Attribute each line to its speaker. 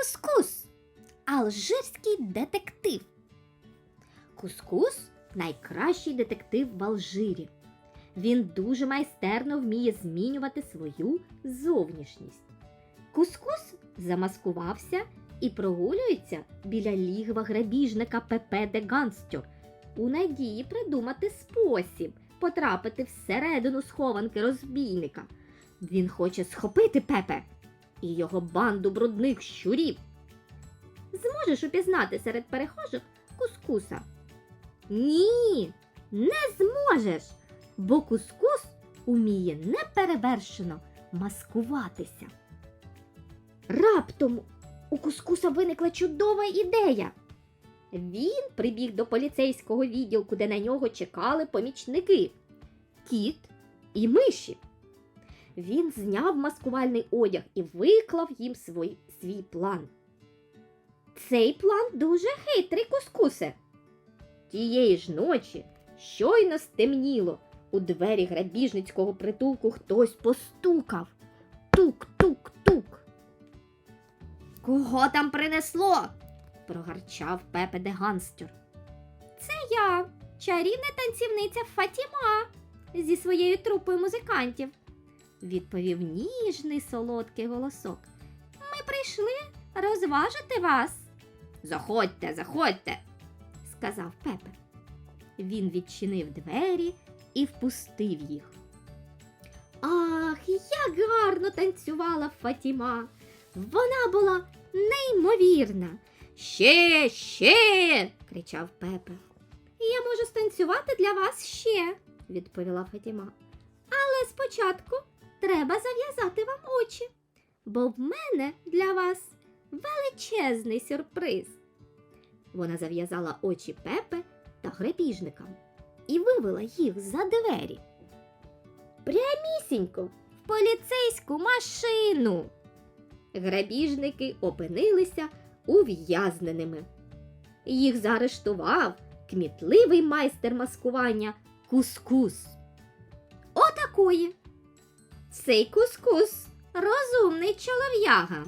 Speaker 1: Кускус алжирський детектив. Кускус найкращий детектив в Алжирі. Він дуже майстерно вміє змінювати свою зовнішність. Кускус замаскувався і прогулюється біля лігва грабіжника Пепе де Ганстьор у надії придумати спосіб потрапити всередину схованки розбійника. Він хоче схопити Пепе і його банду брудних щурів. Зможеш упізнати серед перехожих кускуса? Ні, не зможеш, бо кускус уміє неперевершено маскуватися. Раптом у кускуса виникла чудова ідея. Він прибіг до поліцейського відділку, де на нього чекали помічники кіт і миші. Він зняв маскувальний одяг і виклав їм свій, свій план. Цей план дуже хитрий, кускусе. Тієї ж ночі щойно стемніло. У двері грабіжницького притулку хтось постукав. Тук-тук-тук. Кого там принесло? прогарчав Пепе де Ганстюр. Це я, чарівна танцівниця Фатіма зі своєю трупою музикантів, відповів ніжний солодкий голосок. Ми прийшли розважити вас. Заходьте, заходьте, сказав Пепе. Він відчинив двері і впустив їх. Ах, як гарно танцювала Фатіма. Вона була неймовірна. Ще, ще. кричав Пепе. Я можу станцювати для вас ще, відповіла Фатіма. Але спочатку треба зав'язати вам очі, бо в мене для вас величезний сюрприз. Вона зав'язала очі Пепе та грабіжникам і вивела їх за двері. Прямісінько в поліцейську машину. Грабіжники опинилися ув'язненими. Їх заарештував кмітливий майстер маскування Кускус. Отакої. Цей кускус розумний чолов'яга.